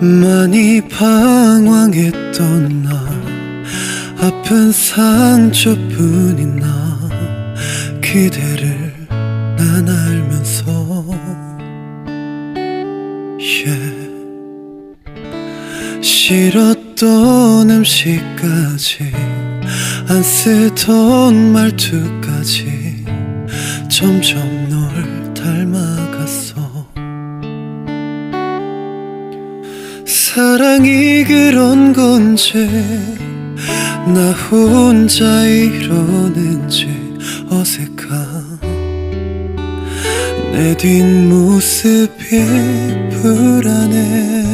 많이 방황했던 나 아픈 상처뿐인 나 기대를 난 알면서. 싫었던 음식까지 안 쓰던 말투까지 점점 널 닮아 사랑이 그런 건지 나 혼자 이러는지 어색한 내 뒷모습이 불안해.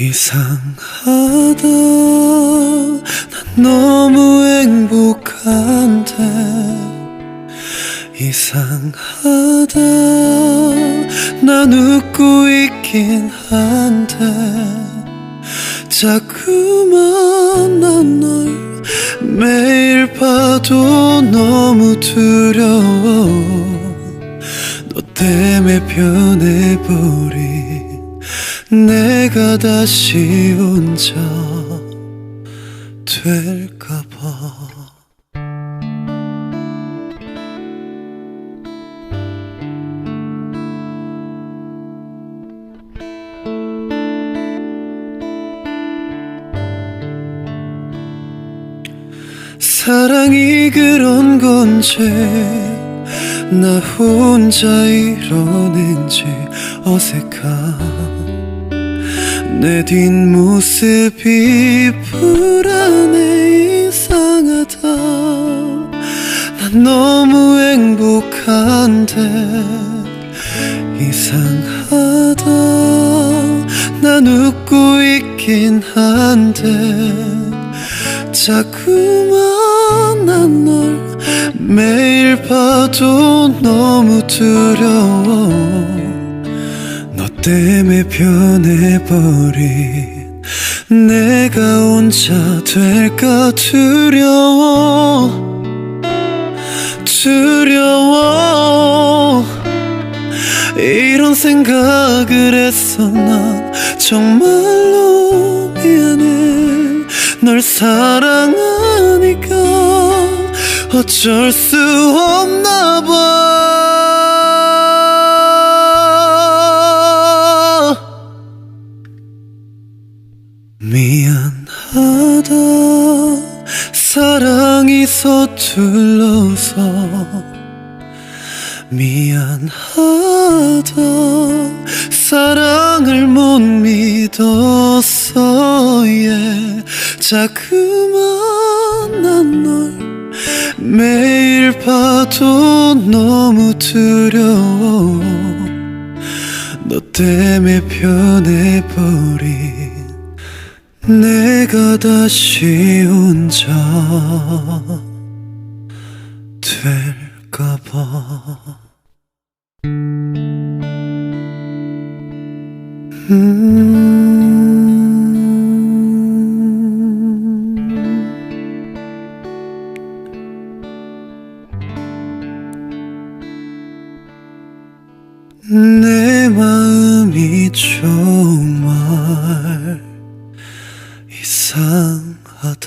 이상하다. 난 너무 행복한데 이상하다. 난 웃고 있긴 한데 자꾸만 난 널 매일 봐도 너무 두려워. 너 때문에 변해버린 내가 다시 혼자 될까봐 사랑이 그런 건지 나 혼자 이러는지 어색한 내 뒷모습이 불안해 이상하다. 난 너무 행복한데 이상하다. 난 웃고 있긴 한데 자꾸만 난 널 매일 봐도 너무 두려워. 너 때문에 변해버린 내가 혼자 될까 두려워. 두려워. 이런 생각을 했어. 난 정말로 미안해. 널 사랑하니까 어쩔 수 없나 봐. 미안하다. 사랑이 서툴러서 미안하다. 사랑을 못 믿었어. yeah. 자꾸만 난널 매일 봐도 너무 두려워. 너 때문에 변해버린 내가 다시 혼자 될까봐. 음 내 마음이 정말 이상하다